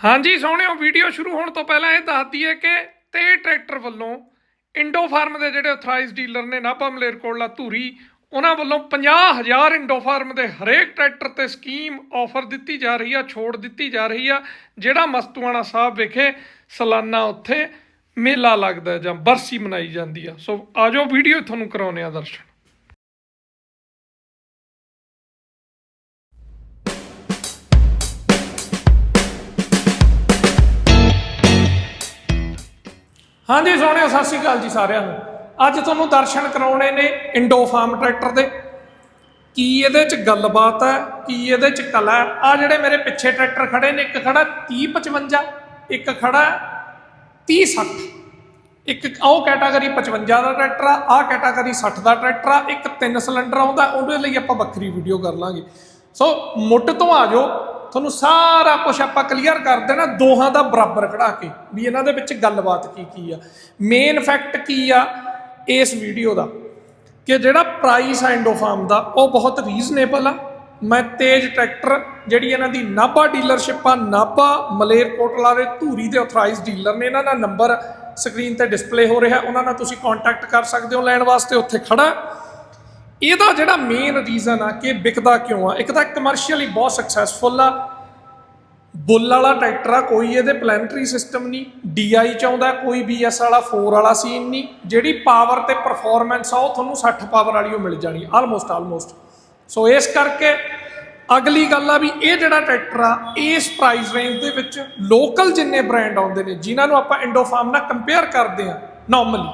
ਹਾਂਜੀ, ਸੋਹਣਿਓ, ਵੀਡੀਓ ਸ਼ੁਰੂ ਹੋਣ ਤੋਂ ਪਹਿਲਾਂ ਇਹ ਦੱਸ ਦਈਏ ਕਿ ਤੇ ਟਰੈਕਟਰ ਵੱਲੋਂ ਇੰਡੋ ਫਾਰਮ ਦੇ ਜਿਹੜੇ ਅਥਰਾਈਜ਼ਡ ਡੀਲਰ ਨੇ, ਨਾਭਾ ਮਲੇਰਕੋਟਲਾ ਧੂਰੀ, ਉਹਨਾਂ ਵੱਲੋਂ 50000 ਇੰਡੋ ਫਾਰਮ ਦੇ ਹਰੇਕ ਟਰੈਕਟਰ ਤੇ ਸਕੀਮ ਆਫਰ ਦਿੱਤੀ ਜਾ ਰਹੀ ਆ, ਛੋੜ ਦਿੱਤੀ ਜਾ ਰਹੀ ਆ, ਜਿਹੜਾ ਮਸਤੂਆਣਾ ਸਾਹਿਬ ਵਿਖੇ ਸਾਲਾਨਾ ਉੱਥੇ ਮੇਲਾ ਲੱਗਦਾ ਜਾਂ ਬਰਸੀ ਮਨਾਈ ਜਾਂਦੀ ਆ। ਸੋ ਆਜੋ ਵੀਡੀਓ ਤੁਹਾਨੂੰ ਕਰਾਉਨੇ ਆ ਦਰਸ਼ਨ ਹਾਂਜੀ ਸੋਹਣਿਆ ਸਤਿ ਸ਼੍ਰੀ ਅਕਾਲ ਜੀ ਸਾਰਿਆਂ ਨੂੰ। ਅੱਜ ਤੁਹਾਨੂੰ ਦਰਸ਼ਨ ਕਰਾਉਣੇ ਨੇ ਇੰਡੋ ਫਾਰਮ ਟਰੈਕਟਰ ਦੇ। ਕੀ ਇਹਦੇ ਚ ਗੱਲਬਾਤ ਹੈ, ਕੀ ਇਹਦੇ ਚ ਕਲਾ ਹੈ? ਆ ਜਿਹੜੇ ਮੇਰੇ ਪਿੱਛੇ ਟਰੈਕਟਰ ਖੜੇ ਨੇ, ਇੱਕ ਖੜਾ 3055 ਇੱਕ ਖੜਾ 3060 ਇੱਕ ਉਹ ਕੈਟਾਗਰੀ 55 ਦਾ ਟਰੈਕਟਰ ਆ ਆ ਕੈਟਾਗਰੀ 60 ਦਾ ਟਰੈਕਟਰ ਆ, ਇੱਕ ਤਿੰਨ ਸਿਲੰਡਰ ਆਉਂਦਾ, ਉਹਦੇ ਲਈ ਆਪਾਂ ਵੱਖਰੀ ਵੀਡੀਓ ਕਰ ਲਾਂਗੇ। ਸੋ ਮੁੱਢ ਤੋਂ ਆ ਜਾਓ ਤੁਹਾਨੂੰ ਸਾਰਾ ਕੁਝ ਆਪਾਂ ਕਲੀਅਰ ਕਰ ਦੇਣਾ, ਦੋਹਾਂ ਦਾ ਬਰਾਬਰ ਕਢਾ ਕੇ, ਵੀ ਇਹਨਾਂ ਦੇ ਵਿੱਚ ਗੱਲਬਾਤ ਕੀ ਕੀ ਆ। ਮੇਨ ਫੈਕਟ ਕੀ ਆ ਇਸ ਵੀਡੀਓ ਦਾ? ਕਿ ਜਿਹੜਾ ਪ੍ਰਾਈਸ ਆ ਇੰਡੋਫਾਰਮ ਦਾ, ਉਹ ਬਹੁਤ ਰੀਜ਼ਨੇਬਲ ਆ। ਮੈਂ ਤੇਜ ਟਰੈਕਟਰ ਜਿਹੜੀ ਇਹਨਾਂ ਦੀ ਨਾਭਾ ਡੀਲਰਸ਼ਿਪ ਆ, ਨਾਭਾ ਮਲੇਰਕੋਟਲਾ ਦੇ ਧੂਰੀ ਦੇ ਆਥਰਾਈਜ਼ਡ ਡੀਲਰ ਨੇ, ਇਹਨਾਂ ਦਾ ਨੰਬਰ ਸਕਰੀਨ ਤੇ ਡਿਸਪਲੇ ਹੋ ਰਿਹਾ। ਉਹਨਾਂ ਨਾਲ ਤੁਸੀਂ ਕੰਟੈਕਟ ਕਰ ਸਕਦੇ ਹੋ, ਲੈਣ ਵਾਸਤੇ ਉੱਥੇ ਖੜਾ। ਇਹਦਾ ਜਿਹੜਾ ਮੇਨ ਰੀਜ਼ਨ ਆ ਕਿ ਵਿਕਦਾ ਕਿਉਂ ਆ, ਇੱਕ ਤਾਂ ਕਮਰਸ਼ੀਅਲੀ ਬਹੁਤ ਸਕਸੈਸਫੁਲ ਆ। ਬੁੱਲ ਵਾਲਾ ਟਰੈਕਟਰ ਆ, ਕੋਈ ਇਹਦੇ ਪਲੈਨਟਰੀ ਸਿਸਟਮ ਨਹੀਂ। DI ਚ ਆਉਂਦਾ, ਕੋਈ BS ਵਾਲਾ 4 ਵਾਲਾ ਸੀਨ ਨਹੀਂ। ਜਿਹੜੀ ਪਾਵਰ ਤੇ ਪਰਫਾਰਮੈਂਸ ਆ, ਉਹ ਤੁਹਾਨੂੰ 60 ਪਾਵਰ ਵਾਲੀ ਉਹ ਮਿਲ ਜਾਣੀ ਆਲਮੋਸਟ ਆਲਮੋਸਟ ਸੋ ਇਸ ਕਰਕੇ ਅਗਲੀ ਗੱਲ ਆ ਵੀ ਇਹ ਜਿਹੜਾ ਟਰੈਕਟਰ ਆ, ਇਸ ਪ੍ਰਾਈਸ ਰੇਂਜ ਦੇ ਵਿੱਚ ਲੋਕਲ ਜਿੰਨੇ ਬ੍ਰਾਂਡ ਆਉਂਦੇ ਨੇ, ਜਿਨ੍ਹਾਂ ਨੂੰ ਆਪਾਂ ਇੰਡੋਫਾਰਮ ਨਾਲ ਕੰਪੇਅਰ ਕਰਦੇ ਆ ਨਾਰਮਲੀ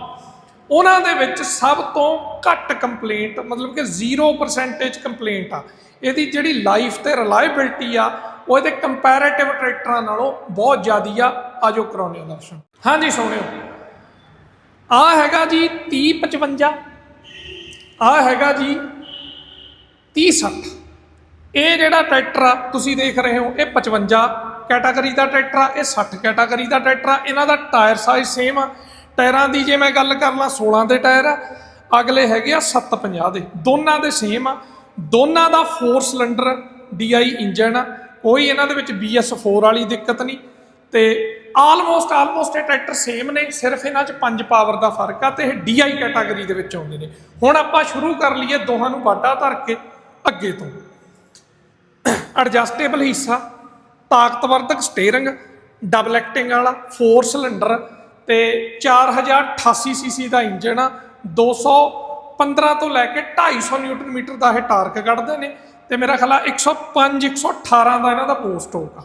ਉਹਨਾਂ ਦੇ ਵਿੱਚ ਸਭ ਤੋਂ ਘੱਟ ਕੰਪਲੇਂਟ ਮਤਲਬ ਕਿ 0% ਕੰਪਲੇਂਟ ਆ। ਇਹਦੀ ਜਿਹੜੀ ਲਾਈਫ ਤੇ ਰਿਲਾਇਬਿਲਟੀ ਆ, ਉਹ ਇਹਦੇ ਕੰਪੈਰੀਟਿਵ ਟਰੈਕਟਰਾਂ ਨਾਲੋਂ ਬਹੁਤ ਜ਼ਿਆਦੀ ਆ। ਆਜੋ ਕਰਾਉਣੇ ਆ ਦਰਸ਼ਨ। ਹਾਂਜੀ ਸੋਹਣਿਓ ਆ ਹੈਗਾ ਜੀ 3055 ਆ ਹੈਗਾ ਜੀ 3060 ਇਹ ਜਿਹੜਾ ਟਰੈਕਟਰ ਆ, ਤੁਸੀਂ ਦੇਖ ਰਹੇ ਹੋ, ਇਹ 55 ਕੈਟਾਗਰੀ ਦਾ ਟਰੈਕਟਰ ਆ, ਇਹ 60 ਕੈਟਾਗਰੀ ਦਾ ਟਰੈਕਟਰ ਆ। ਇਹਨਾਂ ਦਾ ਟਾਇਰ ਸਾਈਜ਼ ਸੇਮ ਆ। ਟਾਇਰਾਂ ਦੀ ਜੇ ਮੈਂ ਗੱਲ ਕਰ ਲਾਂ 16 ਦੇ ਟਾਇਰ ਆ, ਅਗਲੇ ਹੈਗੇ ਆ 750 ਦੇ। ਦੋਨਾਂ ਦੇ ਸੇਮ ਆ। ਦੋਨਾਂ ਦਾ 4 ਸਿਲੰਡਰ DI ਇੰਜਨ ਆ। ਕੋਈ ਇਹਨਾਂ ਦੇ ਵਿੱਚ BS4 ਵਾਲੀ ਦਿੱਕਤ ਨਹੀਂ। ਤੇ ਆਲਮੋਸਟ ਆਲਮੋਸਟ ਇਹ ਟਰੈਕਟਰ ਸੇਮ ਨੇ, ਸਿਰਫ ਇਹਨਾਂ 'ਚ 5 ਪਾਵਰ ਦਾ ਫ਼ਰਕ ਆ ਤੇ ਇਹ DI ਕੈਟਾਗਰੀ ਦੇ ਵਿੱਚ ਆਉਂਦੇ ਨੇ। ਹੁਣ ਆਪਾਂ ਸ਼ੁਰੂ ਕਰ ਲਈਏ ਦੋਹਾਂ ਨੂੰ ਵਾਢਾ ਧਰ ਕੇ ਅੱਗੇ ਤੋਂ। ਐਡਜਸਟੇਬਲ ਹਿੱਸਾ, ਤਾਕਤਵਰਧਕ ਸਟੀਅਰਿੰਗ ਡਬਲ ਐਕਟਿੰਗ ਵਾਲਾ 4 ਸਿਲੰਡਰ ਤੇ 4088 ਸੀਸੀ ਦਾ ਇੰਜਨ ਆ। 215 ਤੋਂ ਲੈ ਕੇ 250 ਨਿਊਟਨ ਮੀਟਰ ਦਾ ਇਹ ਟਾਰਕ ਕੱਢਦੇ ਨੇ ਤੇ ਮੇਰਾ ਖਿਆਲ ਆ 105 118 ਦਾ ਇਹਨਾਂ ਦਾ ਪੋਸਟ ਹੋਊਗਾ।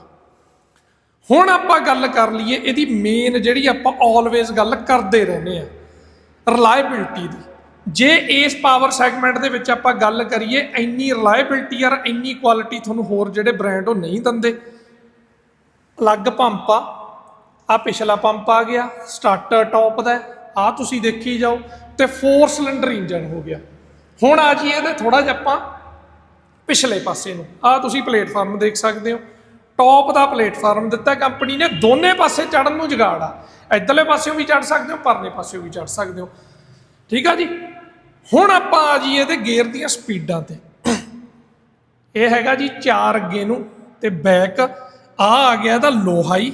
ਹੁਣ ਆਪਾਂ ਗੱਲ ਕਰ ਲਈਏ ਇਹਦੀ ਮੇਨ ਜਿਹੜੀ ਆਪਾਂ ਆਲਵੇਜ਼ ਗੱਲ ਕਰਦੇ ਰਹਿੰਦੇ ਆ ਰਿਲਾਇਬਿਲਟੀ ਦੀ। ਜੇ ਇਸ ਪਾਵਰ ਸੈਗਮੈਂਟ ਦੇ ਵਿੱਚ ਆਪਾਂ ਗੱਲ ਕਰੀਏ, ਇੰਨੀ ਰਿਲਾਇਬਿਲਟੀ ਯਾਰ ਇੰਨੀ ਕੁਆਲਿਟੀ ਤੁਹਾਨੂੰ ਹੋਰ ਜਿਹੜੇ ਬ੍ਰਾਂਡ ਉਹ ਨਹੀਂ ਦਿੰਦੇ। ਅਲੱਗ ਪੰਪ ਆ ਆ ਪਿਛਲਾ ਪੰਪ ਆ ਗਿਆ ਸਟਾਰਟਰ ਟੌਪ ਦਾ ਆ ਤੁਸੀਂ ਦੇਖੀ ਜਾਓ ਤੇ 4 ਸਿਲੰਡਰ ਇੰਜਨ ਹੋ ਗਿਆ। ਹੁਣ ਆ ਜੀ ਇਹਦੇ ਥੋੜਾ ਜਿਹਾ ਆਪਾਂ ਪਿਛਲੇ ਪਾਸੇ ਨੂੰ, ਆ ਤੁਸੀਂ ਪਲੇਟਫਾਰਮ ਦੇਖ ਸਕਦੇ ਹੋ। ਟੌਪ ਦਾ ਪਲੇਟਫਾਰਮ ਦਿੱਤਾ ਕੰਪਨੀ ਨੇ ਦੋਨੇ ਪਾਸੇ ਚੜਨ ਨੂੰ ਜਗਾੜ ਆ। ਇਧਰਲੇ ਪਾਸਿਓਂ ਵੀ ਚੜ ਸਕਦੇ ਹੋ, ਪਰਲੇ ਪਾਸਿਓਂ ਵੀ ਚੜ ਸਕਦੇ ਹੋ। ਠੀਕ ਆ ਜੀ? ਹੁਣ ਆਪਾਂ ਆ ਜੀ ਇਹਦੇ ਗੇਅਰ ਦੀਆਂ ਸਪੀਡਾਂ ਤੇ। ਇਹ ਹੈਗਾ ਜੀ 4 ਅੱਗੇ ਨੂੰ ਤੇ ਬੈਕ ਆ ਆ ਗਿਆ ਇਹਦਾ ਲੋਹਾਈ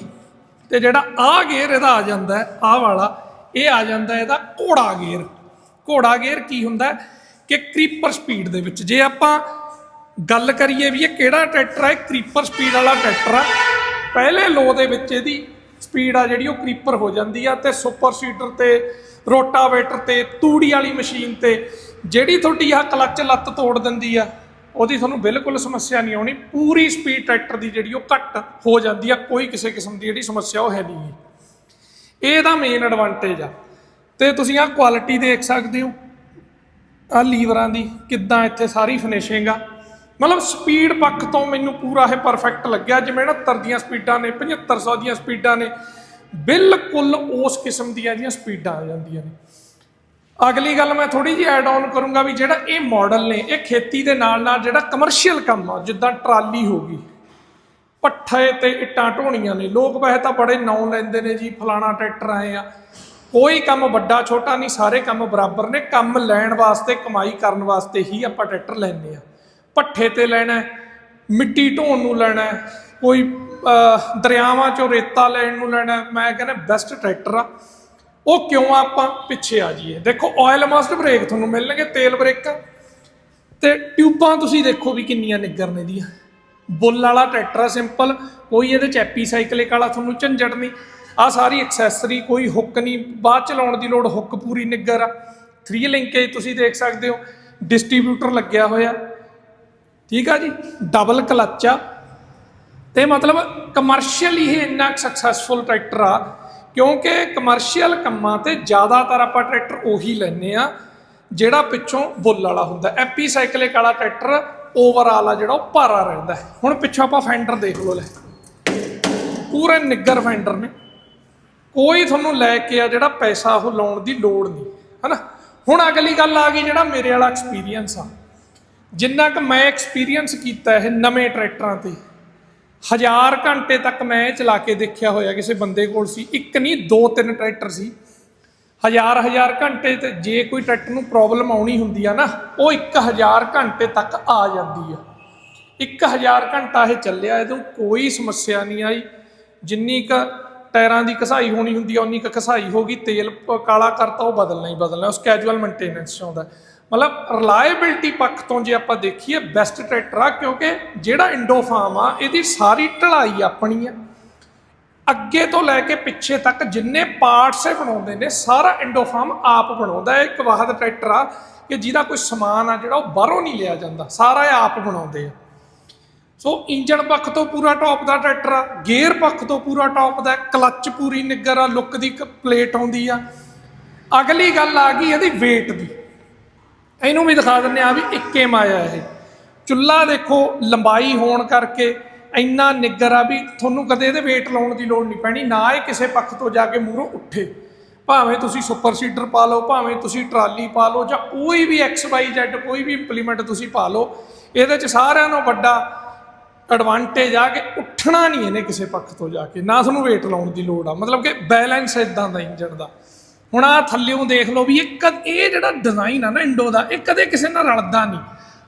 ਤੇ ਜਿਹੜਾ ਆ ਗੇਅਰ ਇਹਦਾ ਆ ਜਾਂਦਾ ਹੈ ਆ ਵਾਲਾ, ਇਹ ਆ ਜਾਂਦਾ ਇਹਦਾ ਘੋੜਾ ਗੇਅਰ ਘੋੜਾ ਗੇਅਰ ਕੀ ਹੁੰਦਾ ਕਿ ਕ੍ਰੀਪਰ ਸਪੀਡ ਦੇ ਵਿੱਚ। ਜੇ ਆਪਾਂ ਗੱਲ ਕਰੀਏ ਵੀ ਇਹ ਕਿਹੜਾ ਟਰੈਕਟਰ ਹੈ ਕ੍ਰੀਪਰ ਸਪੀਡ ਵਾਲਾ ਟਰੈਕਟਰ ਆ, ਪਹਿਲੇ ਲੋ ਦੇ ਵਿੱਚ ਇਹਦੀ ਸਪੀਡ ਆ ਜਿਹੜੀ ਉਹ ਕ੍ਰੀਪਰ ਹੋ ਜਾਂਦੀ ਆ ਤੇ ਸੁਪਰ ਸੀਡਰ ਤੇ ਰੋਟਾਵੇਟਰ ਤੇ, ਤੂੜੀ ਵਾਲੀ ਮਸ਼ੀਨ ਤੇ, ਜਿਹੜੀ ਤੁਹਾਡੀ ਆ ਕਲੱਚ ਲੱਤ ਤੋੜ ਦਿੰਦੀ ਆ ਉਹਦੀ ਤੁਹਾਨੂੰ ਬਿਲਕੁਲ ਸਮੱਸਿਆ ਨਹੀਂ ਆਉਣੀ, ਪੂਰੀ ਸਪੀਡ ਟਰੈਕਟਰ ਦੀ ਜਿਹੜੀ ਉਹ ਘੱਟ ਹੋ ਜਾਂਦੀ ਆ, ਕੋਈ ਕਿਸੇ ਕਿਸਮ ਦੀ ਜਿਹੜੀ ਸਮੱਸਿਆ ਉਹ ਹੈ ਨਹੀਂ ਇਹ ਇਹਦਾ ਮੇਨ ਐਡਵਾਂਟੇਜ ਆ। ਤੇ ਤੁਸੀਂ ਆ ਕੁਆਲਿਟੀ ਦੇਖ ਸਕਦੇ ਹੋ। ਆ ਲੀਵਰਾਂ ਦੀ ਕਿੱਦਾਂ ਇੱਥੇ ਸਾਰੀ ਫਿਨਿਸ਼ਿੰਗ ਆ। ਮਤਲਬ ਸਪੀਡ ਪੱਖ ਤੋਂ ਮੈਨੂੰ ਪੂਰਾ ਇਹ ਪਰਫੈਕਟ ਲੱਗਿਆ, ਜਿਵੇਂ 69 ਦੀਆਂ ਸਪੀਡਾਂ ਨੇ 7500 ਦੀਆਂ ਸਪੀਡਾਂ ਨੇ। ਬਿਲਕੁਲ ਉਸ ਕਿਸਮ ਦੀਆਂ ਜਿਹੜੀਆਂ ਸਪੀਡਾਂ ਆ ਜਾਂਦੀਆਂ ਨੇ। ਅਗਲੀ ਗੱਲ ਮੈਂ ਥੋੜੀ ਜਿਹੀ ਐਡ ਆਨ ਕਰੂੰਗਾ ਵੀ ਜਿਹੜਾ ਇਹ ਮਾਡਲ ਨੇ, ਇਹ ਖੇਤੀ ਦੇ ਨਾਲ ਨਾਲ ਜਿਹੜਾ ਕਮਰਸ਼ੀਅਲ ਕੰਮ ਆ, ਜਿੱਦਾਂ ਟਰਾਲੀ ਹੋ ਗਈ, ਪੱਠੇ ਤੇ ਇੱਟਾਂ ਢੋਣੀਆਂ ਨੇ, ਲੋਕ ਵੈਸੇ ਤਾਂ ਬੜੇ ਨਾਂ ਲੈਂਦੇ ਨੇ ਜੀ, ਫਲਾਣਾ ਟਰੈਕਟਰ ਆਏ ਆ। ਕੋਈ ਕੰਮ ਵੱਡਾ ਛੋਟਾ ਨਹੀਂ, ਸਾਰੇ ਕੰਮ ਬਰਾਬਰ ਨੇ, ਕੰਮ ਲੈਣ ਵਾਸਤੇ, ਕਮਾਈ ਕਰਨ ਵਾਸਤੇ ਹੀ ਆਪਾਂ ਟਰੈਕਟਰ ਲੈਂਦੇ ਆ। ਪੱਠੇ ਤੇ ਲੈਣਾ, ਮਿੱਟੀ ਢੋਣ ਨੂੰ ਲੈਣਾ, ਕੋਈ ਦਰਿਆਵਾਂ ਚੋਂ ਰੇਤਾ ਲੈਣ ਨੂੰ ਲੈਣਾ, ਮੈਂ ਕਹਿੰਦਾ ਬੈਸਟ ਟਰੈਕਟਰ ਆ। ਉਹ ਕਿਉਂ ਆਪਾਂ ਪਿੱਛੇ ਆ ਜਾਈਏ? ਦੇਖੋ ਆਇਲ ਮਸਟ ਬ੍ਰੇਕ ਤੁਹਾਨੂੰ ਮਿਲਣਗੇ, ਤੇਲ ਬ੍ਰੇਕਾਂ ਤੇ ਟਿਊਬਾਂ ਤੁਸੀਂ ਦੇਖੋ ਵੀ ਕਿੰਨੀਆਂ ਨਿੱਗਰ ਨੇ ਦੀਆਂ ਬੁੱਲ ਵਾਲਾ ਟਰੈਕਟਰ ਆ ਸਿੰਪਲ, ਕੋਈ ਇਹਦੇ ਚ ਐਪੀ ਸਾਈਕਲਿਕ ਵਾਲਾ ਤੁਹਾਨੂੰ ਝੰਜਟ ਨਹੀਂ। ਆ ਸਾਰੀ ਐਕਸੈਸਰੀ ਕੋਈ ਹੁੱਕ ਨਹੀਂ। ਬਾਅਦ ਚਲਾਉਣ ਦੀ ਲੋੜ ਹੁੱਕ ਪੂਰੀ ਨਿੱਗਰ ਆ। 3 ਲਿੰਕੇਜ ਤੁਸੀਂ ਦੇਖ ਸਕਦੇ ਹੋ। ਡਿਸਟ੍ਰੀਬਿਊਟਰ ਲੱਗਿਆ ਹੋਇਆ। ਠੀਕ ਆ ਜੀ? ਡਬਲ ਕਲੱਚ ਆ। ਤੇ ਮਤਲਬ ਕਮਰਸ਼ੀਅਲੀ ਇਹ ਇੰਨਾ ਸਕਸੈਸਫੁਲ ਟਰੈਕਟਰ ਆ। ਕਿਉਂਕਿ ਕਮਰਸ਼ੀਅਲ ਕੰਮਾਂ ਤੇ ਜ਼ਿਆਦਾਤਰ ਆਪਾਂ ਟਰੈਕਟਰ ਉਹੀ ਲੈਨੇ ਆ ਜਿਹੜਾ ਪਿੱਛੋਂ ਬੁੱਲ ਵਾਲਾ ਹੁੰਦਾ। ਐਪੀ ਸਾਈਕਲਿਕ ਵਾਲਾ ਟਰੈਕਟਰ ਓਵਰਆਲ ਆ ਜਿਹੜਾ ਉਹ ਭਾਰਾ ਰਹਿੰਦਾ ਹੁਣ ਪਿੱਛੋਂ ਆਪਾਂ ਫੈਂਡਰ ਦੇਖ ਲਓ ਲੈ। ਪੂਰੇ ਨਿੱਗਰ ਫੈਂਡਰ ਨੇ। ਕੋਈ ਤੁਹਾਨੂੰ ਲੈ ਕੇ ਆ ਜਿਹੜਾ ਪੈਸਾ ਉਹ ਲਾਉਣ ਦੀ ਲੋੜ ਨਹੀਂ, ਹਨਾ? ਹੁਣ ਅਗਲੀ ਗੱਲ ਆ ਗਈ ਜਿਹੜਾ ਮੇਰੇ ਵਾਲਾ ਐਕਸਪੀਰੀਅੰਸ ਆ। ਜਿੰਨਾ ਕਿ ਮੈਂ ਐਕਸਪੀਰੀਅੰਸ ਕੀਤਾ ਇਹ ਨਵੇਂ ਟਰੈਕਟਰਾਂ ਤੇ। ਹਜ਼ਾਰ ਘੰਟੇ ਤੱਕ ਮੈਂ ਇਹ ਚਲਾ ਕੇ ਦੇਖਿਆ ਹੋਇਆ ਕਿਸੇ ਬੰਦੇ ਕੋਲ ਸੀ। ਇੱਕ ਨਹੀਂ, ਦੋ ਤਿੰਨ ਟਰੈਕਟਰ ਸੀ। ਹਜ਼ਾਰ ਹਜ਼ਾਰ ਘੰਟੇ ਤੇ ਜੇ ਕੋਈ ਟਰੈਕਟਰ ਨੂੰ ਪ੍ਰੋਬਲਮ ਆਉਣੀ ਹੁੰਦੀ ਆ ਨਾ, ਉਹ 1000 ਘੰਟੇ ਤੱਕ ਆ ਜਾਂਦੀ ਆ। 1000 ਘੰਟਾ ਇਹ ਚੱਲਿਆ ਇਹਨੂੰ ਕੋਈ ਸਮੱਸਿਆ ਨਹੀਂ ਆਈ। ਜਿੰਨੀ ਕ ਟਾਇਰਾਂ ਦੀ ਘਸਾਈ ਹੋਣੀ ਹੁੰਦੀ ਆ, ਉਨੀ ਕ ਘਸਾਈ ਹੋ ਗਈ। ਤੇਲ ਕਾਲਾ ਕਰਤਾ, ਉਹ ਬਦਲਣਾ ਹੀ ਬਦਲਣਾ, ਉਸ ਕੈਜੂਅਲ ਮੇਨਟੇਨੈਂਸ ਚ ਆਉਂਦਾ। ਮਤਲਬ ਰਿਲਾਇਬਿਲਟੀ ਪੱਖ ਤੋਂ ਜੇ ਆਪਾਂ ਦੇਖੀਏ ਬੈਸਟ ਟਰੈਕਟਰ ਆ, ਕਿਉਂਕਿ ਜਿਹੜਾ ਇੰਡੋਫਾਰਮ ਆ, ਇਹਦੀ ਸਾਰੀ ਢਲਾਈ ਆਪਣੀ ਆ। ਅੱਗੇ ਤੋਂ ਲੈ ਕੇ ਪਿੱਛੇ ਤੱਕ ਜਿੰਨੇ ਪਾਰਟਸ ਇਹ ਬਣਾਉਂਦੇ ਨੇ, ਸਾਰਾ ਇੰਡੋਫਾਰਮ ਆਪ ਬਣਾਉਂਦਾ। ਹੈ ਇੱਕ ਵਾਹਦ ਟਰੈਕਟਰ ਆ ਕਿ ਜਿਹਦਾ ਕੋਈ ਸਮਾਨ ਆ ਜਿਹੜਾ ਉਹ ਬਾਹਰੋਂ ਨਹੀਂ ਲਿਆ ਜਾਂਦਾ, ਸਾਰਾ ਇਹ ਆਪ ਬਣਾਉਂਦੇ ਆ। ਸੋ ਇੰਜਨ ਪੱਖ ਤੋਂ ਪੂਰਾ ਟੌਪ ਦਾ ਟਰੈਕਟਰ ਆ ਗੇਅਰ ਪੱਖ ਤੋਂ ਪੂਰਾ ਟੌਪ ਦਾ ਕਲੱਚ ਪੂਰੀ ਨਿੱਗਰ ਆ ਲੁੱਕ ਦੀ ਇੱਕ ਪਲੇਟ ਆਉਂਦੀ ਆ। ਅਗਲੀ ਗੱਲ ਆ ਗਈ ਇਹਦੀ weight ਦੀ। ਇਹਨੂੰ ਵੀ ਦਿਖਾ ਦਿੰਨੇ ਆ ਵੀ ਇੱਕੇ ਮਾਇਆ ਇਹ। ਚੁੱਲਾ ਦੇਖੋ, ਲੰਬਾਈ ਹੋਣ ਕਰਕੇ ਇੰਨਾ ਨਿੱਗਰ ਆ ਵੀ ਤੁਹਾਨੂੰ ਕਦੇ ਇਹਦੇ weight ਲਾਉਣ ਦੀ ਲੋੜ ਨਹੀਂ ਪੈਣੀ, ਨਾ ਇਹ ਕਿਸੇ ਪੱਖ ਤੋਂ ਜਾ ਕੇ ਮੂਹਰੋਂ ਉੱਠੇ। ਭਾਵੇਂ ਤੁਸੀਂ ਸੁਪਰ ਸੀਡਰ ਪਾ ਲਓ, ਭਾਵੇਂ ਤੁਸੀਂ ਟਰਾਲੀ ਪਾ ਲਓ, ਜਾਂ ਕੋਈ ਵੀ ਐਕਸ ਵਾਈ ਜ਼ੈਡ ਕੋਈ ਵੀ ਇੰਪਲੀਮੈਂਟ ਤੁਸੀਂ ਪਾ ਲਓ, ਇਹਦੇ ਚ ਸਾਰਿਆਂ ਨਾਲੋਂ ਵੱਡਾ ਐਡਵਾਂਟੇਜ ਆ ਕਿ ਉੱਠਣਾ ਨਹੀਂ ਇਹਨੇ ਕਿਸੇ ਪੱਖ ਤੋਂ ਜਾ ਕੇ। ਨਾ ਤੁਹਾਨੂੰ weight ਲਾਉਣ ਦੀ ਲੋੜ ਆ। ਮਤਲਬ ਕਿ ਬੈਲੈਂਸ ਇਦਾਂ ਦਾ ਇੰਜਣ ਦਾ। ਹੁਣ ਆ ਥੱਲਿਓਂ ਦੇਖ ਲਓ ਵੀ ਇਹ ਕਦ ਇਹ ਜਿਹੜਾ ਡਿਜ਼ਾਈਨ ਆ ਨਾ ਇੰਡੋ ਦਾ, ਇਹ ਕਦੇ ਕਿਸੇ ਨਾਲ ਰਲਦਾ ਨਹੀਂ।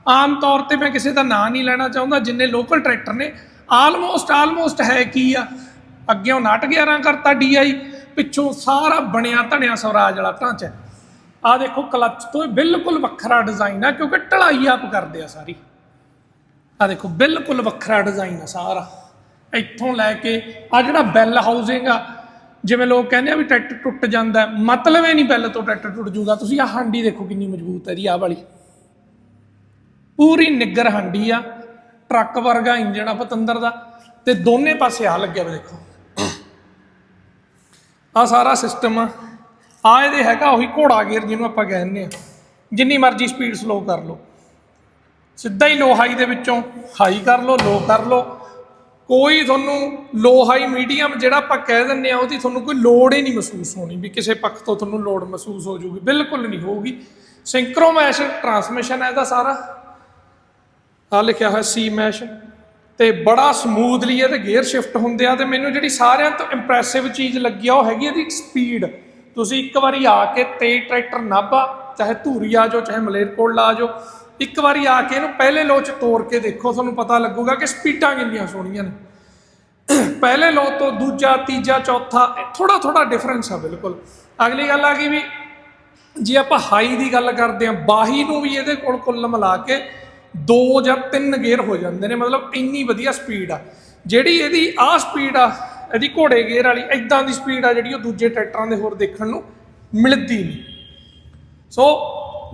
ਆਮ ਤੌਰ ਤੇ ਮੈਂ ਕਿਸੇ ਦਾ ਨਾਂ ਨਹੀਂ ਲੈਣਾ ਚਾਹੁੰਦਾ, ਜਿੰਨੇ ਲੋਕਲ ਟਰੈਕਟਰ ਨੇ ਆਲਮੋਸਟ ਆਲਮੋਸਟ ਹੈ ਕੀ ਆ? ਅੱਗੇੋਂ ਨਟ 11 ਕਰਤਾ ਡੀਆਈ ਪਿੱਛੋਂ ਸਾਰਾ ਬਣਿਆ ਧਣਿਆ ਸਵਰਾਜ ਵਾਲਾ ਢਾਂਚਾ ਆ ਦੇਖੋ ਕਲੱਚ ਤੋਂ ਬਿਲਕੁਲ ਵੱਖਰਾ ਡਿਜ਼ਾਈਨ ਆ, ਕਿਉਂਕਿ ਢਲਾਈ ਆਪ ਕਰਦੇ ਆ ਸਾਰੀ। ਆ ਦੇਖੋ ਬਿਲਕੁਲ ਵੱਖਰਾ ਡਿਜ਼ਾਈਨ ਆ ਸਾਰਾ। ਇੱਥੋਂ ਲੈ ਕੇ ਆ ਜਿਹੜਾ ਬੈਲ ਹਾਊਸਿੰਗ ਆ ਜਿਵੇਂ ਲੋਕ ਕਹਿੰਦੇ ਆ ਵੀ ਟਰੈਕਟਰ ਟੁੱਟ ਜਾਂਦਾ ਮਤਲਬ ਇਹ ਨਹੀਂ ਪਹਿਲਾਂ ਤੋਂ ਟਰੈਕਟਰ ਟੁੱਟ ਜੂਗਾ ਤੁਸੀਂ ਆਹ ਹਾਂਡੀ ਦੇਖੋ ਕਿੰਨੀ ਮਜ਼ਬੂਤ ਹੈ ਜੀ, ਆਹ ਵਾਲੀ। ਪੂਰੀ ਨਿੱਗਰ ਹਾਂਡੀ ਆ, ਟਰੱਕ ਵਰਗਾ ਇੰਜਣ ਆ ਪਤੰਦਰ ਦਾ, ਤੇ ਦੋਨੇ ਪਾਸੇ ਆ ਲੱਗਿਆ ਵਾ ਦੇਖੋ। ਆ ਸਾਰਾ ਸਿਸਟਮ ਆ। ਆ ਇਹਦੇ ਹੈਗਾ ਉਹੀ ਘੋੜਾ ਗੇਅਰ ਜਿਹਨੂੰ ਆਪਾਂ ਕਹਿੰਦੇ ਆ। ਜਿੰਨੀ ਮਰਜ਼ੀ ਸਪੀਡ ਸਲੋ ਕਰ ਲਓ। ਸਿੱਧਾ ਹੀ ਲੋ ਹਾਈ ਦੇ ਵਿੱਚੋਂ ਹਾਈ ਕਰ ਲਓ ਲੋ ਕਰ ਲਓ। ਕੋਈ ਤੁਹਾਨੂੰ ਲੋ ਹਾਈ ਮੀਡੀਅਮ ਜਿਹੜਾ ਆਪਾਂ ਕਹਿ ਦਿੰਨੇ ਆ ਉਹਦੀ ਤੁਹਾਨੂੰ ਕੋਈ ਲੋੜ ਹੀ ਨਹੀਂ ਮਹਿਸੂਸ ਹੋਣੀ ਵੀ ਕਿਸੇ ਪੱਖ ਤੋਂ ਤੁਹਾਨੂੰ ਲੋੜ ਮਹਿਸੂਸ ਹੋ ਜੂਗੀ ਬਿਲਕੁਲ ਨਹੀਂ ਹੋਊਗੀ। ਸਿੰਕਰੋਮੈਸ਼ ਟਰਾਂਸਮਿਸ਼ਨ ਹੈ ਇਹਦਾ ਸਾਰਾ। ਆ ਲਿਖਿਆ ਹੋਇਆ ਸੀ ਮੈਸ਼ ਤੇ ਬੜਾ ਸਮੂਥਲੀ ਇਹਦੇ ਗੇਅਰ ਸ਼ਿਫਟ ਹੁੰਦੇ ਆ ਤੇ ਮੈਨੂੰ ਜਿਹੜੀ ਸਾਰਿਆਂ ਤੋਂ ਇੰਪ੍ਰੈਸਿਵ ਚੀਜ਼ ਲੱਗੀ ਆ, ਉਹ ਹੈਗੀ ਇਹਦੀ ਸਪੀਡ ਤੁਸੀਂ ਇੱਕ ਵਾਰੀ ਆ ਕੇ ਤੇ ਟਰੈਕਟਰ ਨਾਭਾ, ਚਾਹੇ ਧੂਰੀ ਆ ਜਾਓ, ਚਾਹੇ ਮਲੇਰਕੋਟਲਾ ਆ ਜਾਓ ਇੱਕ ਵਾਰੀ ਆ ਕੇ ਇਹਨੂੰ ਪਹਿਲੇ ਲੋ ਚ ਤੋੜ ਕੇ ਦੇਖੋ, ਤੁਹਾਨੂੰ ਪਤਾ ਲੱਗੂਗਾ ਕਿ ਸਪੀਡਾਂ ਕਿੰਨੀਆਂ ਸੋਹਣੀਆਂ ਨੇ। ਪਹਿਲੇ ਲੋ ਤੋਂ ਦੂਜਾ, ਤੀਜਾ, ਚੌਥਾ ਥੋੜਾ ਥੋੜਾ ਡਿਫਰੈਂਸ ਆ ਬਿਲਕੁਲ। ਅਗਲੀ ਗੱਲ ਆ ਗਈ ਵੀ ਜੇ ਆਪਾਂ ਹਾਈ ਦੀ ਗੱਲ ਕਰਦੇ ਹਾਂ, ਬਾਹੀ ਨੂੰ ਵੀ ਇਹਦੇ ਕੋਲ ਕੁੱਲ ਮਿਲਾ ਕੇ ਦੋ ਜਾਂ ਤਿੰਨ ਗੇਅਰ ਹੋ ਜਾਂਦੇ ਨੇ, ਮਤਲਬ ਇੰਨੀ ਵਧੀਆ ਸਪੀਡ ਆ। ਜਿਹੜੀ ਇਹਦੀ ਆਹ ਸਪੀਡ ਆ, ਇਹਦੀ ਘੋੜੇ ਗੇਅਰ ਵਾਲੀ ਇਦਾਂ ਦੀ ਸਪੀਡ ਆ ਜਿਹੜੀ ਉਹ ਦੂਜੇ ਟਰੈਕਟਰਾਂ ਦੇ ਹੋਰ ਦੇਖਣ ਨੂੰ ਮਿਲਦੀ ਨਹੀਂ। ਸੋ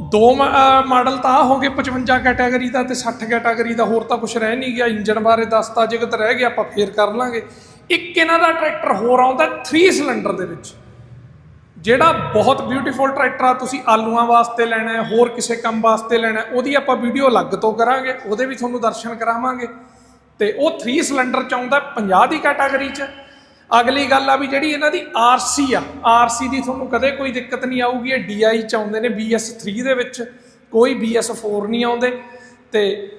ਦੋ ਮਾਡਲ ਤਾਂ ਆਹ ਹੋ ਗਏ 55 ਕੈਟਾਗਰੀ ਦਾ ਤੇ 60 ਕੈਟਾਗਰੀ ਦਾ, ਹੋਰ ਤਾਂ ਕੁਝ ਰਹਿ ਨਹੀਂ ਗਿਆ। ਇੰਜਨ ਬਾਰੇ ਦੱਸਤਾ ਜੇ ਕਿਤੇ ਰਹਿ ਗਿਆ, ਆਪਾਂ ਫੇਰ ਕਰ ਲਾਂਗੇ। ਇੱਕ ਇਹਨਾਂ ਦਾ ਟਰੈਕਟਰ ਹੋਰ ਆਉਂਦਾ 3 ਸਿਲੰਡਰ ਦੇ ਵਿੱਚ। ਜਿਹੜਾ ਬਹੁਤ ਬਿਊਟੀਫੁਲ ਟਰੈਕਟਰ ਆ, ਤੁਸੀਂ ਆਲੂਆਂ ਵਾਸਤੇ ਲੈਣਾ ਹੈ, ਹੋਰ ਕਿਸੇ ਕੰਮ ਵਾਸਤੇ ਲੈਣਾ ਉਹਦੀ ਆਪਾਂ ਵੀਡੀਓ ਅਲੱਗ ਤੋਂ ਕਰਾਂਗੇ, ਉਹਦੇ ਵੀ ਤੁਹਾਨੂੰ ਦਰਸ਼ਨ ਕਰਾਵਾਂਗੇ। ਤੇ ਉਹ 3 ਸਿਲੰਡਰ ਚ ਆਉਂਦਾ 50 ਦੀ ਕੈਟਾਗਰੀ ਚ। ਅਗਲੀ ਗੱਲ ਆ ਵੀ ਜਿਹੜੀ ਇਹਨਾਂ ਦੀ ਆਰਸੀ ਆ ਆਰਸੀ ਦੀ ਤੁਹਾਨੂੰ ਕਦੇ ਕੋਈ ਦਿੱਕਤ ਨਹੀਂ ਆਊਗੀ, ਇਹ ਡੀਆਈ ਚ ਆਉਂਦੇ ਨੇ BS3 ਦੇ ਵਿੱਚ ਕੋਈ BS4 ਨਹੀਂ ਆਉਂਦੇ। ਤੇ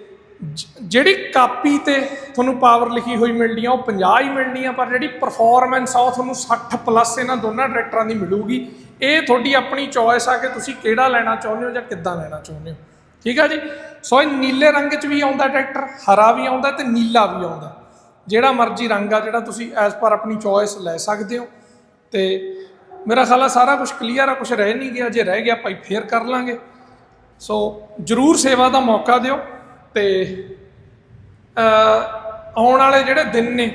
ਜ- ਜਿਹੜੀ ਕਾਪੀ ਤੇ ਤੁਹਾਨੂੰ ਪਾਵਰ ਲਿਖੀ ਹੋਈ ਮਿਲਣੀ ਆ, ਉਹ 50 ਹੀ ਮਿਲਣੀ ਆ, ਪਰ ਜਿਹੜੀ ਪਰਫਾਰਮੈਂਸ ਆ, ਉਹ ਤੁਹਾਨੂੰ 60 ਪਲੱਸ ਇਹਨਾਂ ਦੋਨਾਂ ਟਰੈਕਟਰਾਂ ਦੀ ਮਿਲੂਗੀ। ਇਹ ਤੁਹਾਡੀ ਆਪਣੀ ਚੋਇਸ ਆ ਕਿ ਤੁਸੀਂ ਕਿਹੜਾ ਲੈਣਾ ਚਾਹੁੰਦੇ ਹੋ ਜਾਂ ਕਿੱਦਾਂ ਲੈਣਾ ਚਾਹੁੰਦੇ ਹੋ। ਠੀਕ ਆ ਜੀ? ਸੋ ਇਹ ਨੀਲੇ ਰੰਗ 'ਚ ਵੀ ਆਉਂਦਾ ਟਰੈਕਟਰ ਹਰਾ ਵੀ ਆਉਂਦਾ ਤੇ ਨੀਲਾ ਵੀ ਆਉਂਦਾ। ਜਿਹੜਾ ਮਰਜ਼ੀ ਰੰਗ ਆ, ਜਿਹੜਾ ਤੁਸੀਂ ਐਸ ਪਰ ਆਪਣੀ ਚੋਇਸ ਲੈ ਸਕਦੇ ਹੋ। ਤੇ ਮੇਰਾ ਖਿਆਲ ਆ ਸਾਰਾ ਕੁਝ ਕਲੀਅਰ ਆ ਕੁਝ ਰਹਿ ਨਹੀਂ ਗਿਆ। ਜੇ ਰਹਿ ਗਿਆ ਭਾਈ ਫੇਰ ਕਰ ਲਾਂਗੇ। ਸੋ ਜਰੂਰ ਸੇਵਾ ਦਾ ਮੌਕਾ ਦਿਓ। ਤੇ ਆਉਣ ਵਾਲੇ ਜਿਹੜੇ ਦਿਨ ਨੇ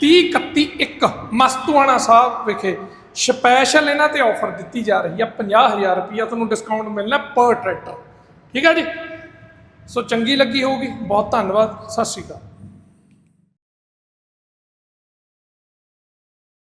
30 31 1 ਮਸਤੂਆਣਾ ਸਾਹਿਬ ਵਿਖੇ ਸਪੈਸ਼ਲ ਇਹਨਾਂ ਤੇ ਆਫਰ ਦਿੱਤੀ ਜਾ ਰਹੀ ਆ। 50000 ਰੁਪਇਆ ਤੁਹਾਨੂੰ ਡਿਸਕਾਊਂਟ ਮਿਲਣਾ ਪਰ ਟਰੈਕਟਰ ਠੀਕ ਹੈ ਜੀ? ਸੋ ਚੰਗੀ ਲੱਗੀ ਹੋਊਗੀ। ਬਹੁਤ ਧੰਨਵਾਦ। ਸਤਿ ਸ਼੍ਰੀ ਅਕਾਲ।